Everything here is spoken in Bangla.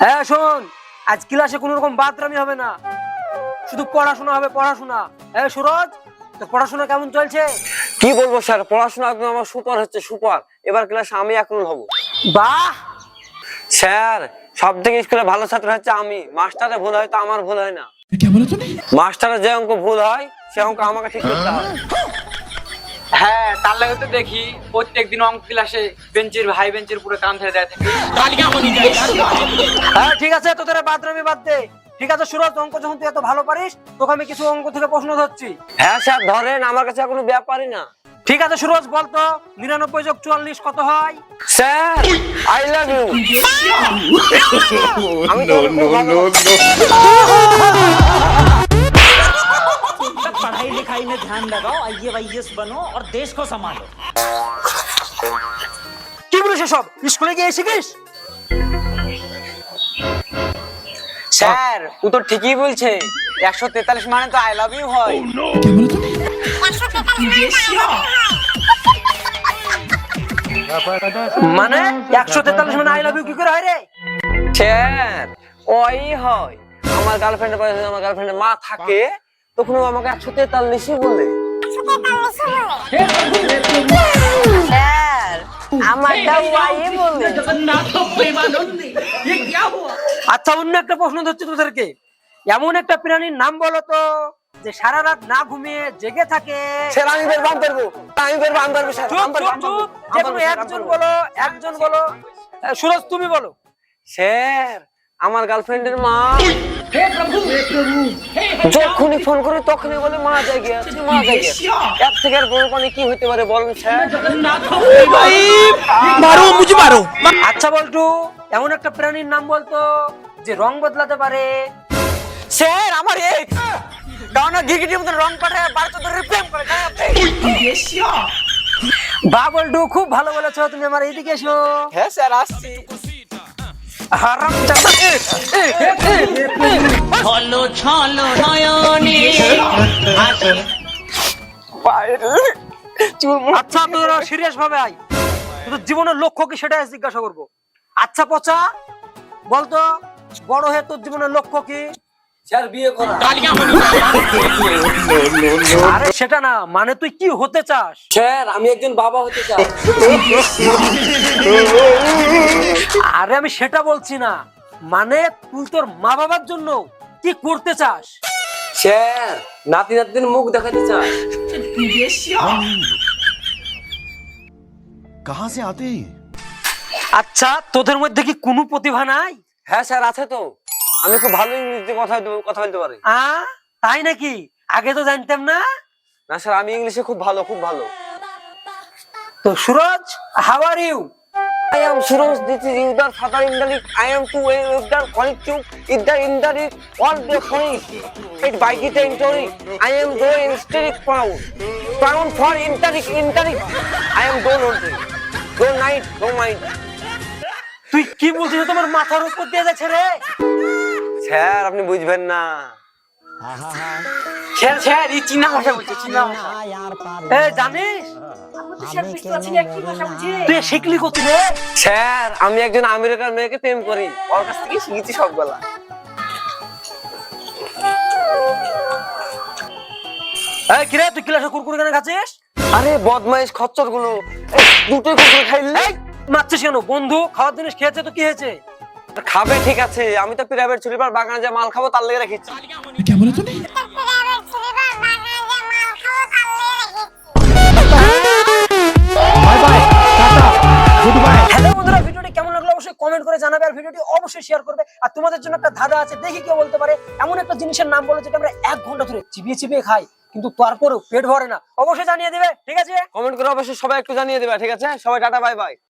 হ্যাঁ শোন আজ ক্লাসে কোনো রকম বাদরামি হবে না। শুধু পড়াশোনা হবে পড়াশোনা। হ্যাঁ সুরজ তোর পড়াশোনা কেমন চলছে? কি বলব স্যার পড়াশোনা একদম আমার সুপার হচ্ছে সুপার। এবার ক্লাসে আমি এখন হব। বাহ! স্যার সব থেকে স্কুলে ভালো ছাত্র হচ্ছে আমি। মাস্টারে ভুল হয় তো আমার ভুল হয় না। মাস্টারের যে অঙ্ক ভুল হয় সে অঙ্ক আমাকে ঠিক করতে হয়। হ্যাঁ তার লাগে তো দেখি প্রত্যেকদিন অঙ্ক ক্লাসে বেঞ্চের ভাই বেঞ্চের পুরো কান ধরে দেয় হ্যাঁ ঠিক আছে তোদের আর বাদরামি বাদ দে ঠিক আছে সুরজ অঙ্ক যখন তুই এত ভালো পারিস তোকে আমি কিছু অঙ্ক থেকে প্রশ্ন ধরছি হ্যাঁ স্যার ধরেন আমার কাছে কোনো ব্যাপারই না ঠিক আছে সুরজ বলতো নিরানব্বই যোগ চুয়াল্লিশ কত হয় স্যার আই লাভ ইউ আমি ध्यान लगाओ आई वाईएस बनो और देश को संभालो কি বলিস সব স্কুলে গিয়ে শিখিস স্যার ও তো ঠিকই বলছে একশো তেতাল্লিশ মানে তো আই লাভ ইউ হয় মানে একশো তেতাল্লিশ মানে আই লাভ ইউ কি করে হয় রে স্যার ওই হয় আমার গার্লফ্রেন্ডের পাশে যদি আমার গার্লফ্রেন্ডের মা থাকে তখন ও আমাকে একশো তেতাল্লিশই বলে। আচ্ছা অন্য একটা প্রশ্ন ধরছি তোদেরকে এমন একটা প্রাণীর নাম বলো তো যে সারা রাত না ঘুমিয়ে জেগে থাকে। আমি বের আমি বের একজন বলো একজন বলো। সুরজ তুমি বলো। স্যার আমার গার্লফ্রেন্ডের মা যখনই ফোন করে তখনই বলে মা যাই গিয়েছে মা যাই গিয়েছে এর থেকে আর বড় পানি কি হতে পারে বলুন স্যার? আচ্ছা বলটু এমন একটা প্রাণীর নাম বলতো যে রং বদলাতে পারে। স্যার আমার এক্স কারণ গিগিটির মতো রং পাঠায় বাড়িতে ধরে প্রেম করে বা বলটু খুব ভালো বলেছ তুমি আমার এইদিকে এসো। হ্যাঁ স্যার আসছি। হারাম ছলো ছলো নয়নে। আচ্ছা তোরা সিরিয়াস ভাবে আই তোর জীবনের লক্ষ্য কি সেটাই জিজ্ঞাসা করব। আচ্ছা পচা বলতো বড় হয়ে তোর জীবনের লক্ষ্য কি? সেটা না মানে তুই কি হতে চাস? স্যার আমি একজন বাবা হতে আরে আমি সেটা বলছি না মানে তুই তোর মা বাবার জন্য কি করতে চাস? স্যার নাতি নাতির মুখ দেখাতে চাস কাহা সে আতে আচ্ছা তোদের মধ্যে কি কোনো প্রতিভা নাই? হ্যাঁ স্যার আছে তো। আমি খুব ভালো ইংলিশে কথা কথা বলতে পারি। আ তাই নাকি? আগে তো জানতাম না। না স্যার আমি ইংলিশে খুব ভালো খুব ভালো। তো Suraj how are you I am Suraj this is the father in the league I am to way with the quality it the in the league all the free it by get and tory I am go in streak pound pound for ইন্টারিক ইন্টারিক I am go not go night go mind তুই কি বলছিস তোমার মাথার উপর দিয়ে যাচ্ছে রে? স্যার, আপনি বুঝবেন না। আমি একজন আমেরিকার মেয়েকে প্রেম করি। ওর কাছ থেকে শিখেছি কিরে, তুই ক্লাসে কুরকুরে কেন খাচ্ছিস? আরে, বদমাইশ খচ্চরগুলো দুটোই খাইলে? মারছিস কেন? বন্ধু, খাওয়ার জিনিস খেয়েছে তো কি হয়েছে? খাবে ঠিক আছে। আমি তো প্রাইভেট ছুটিবার বাগানে যে মাল খাব তার লেগে রেখেছি। হ্যালো বন্ধুরা ভিডিওটি কেমন লাগল অবশ্যই কমেন্ট করে জানাবে আর ভিডিওটি অবশ্যই শেয়ার করবে। আর তোমাদের জন্য একটা ধাঁধা আছে দেখি কেউ বলতে পারে এমন একটা জিনিসের নাম বলো যেটা আমরা এক ঘণ্টা ধরে চিবিয়ে চিবিয়ে খাই কিন্তু তারপরেও পেট ভরে না। অবশ্যই জানিয়ে দেবে ঠিক আছে? কমেন্ট করে অবশ্যই সবাই একটু জানিয়ে দেবে ঠিক আছে? সবাই টাটা বাই বাই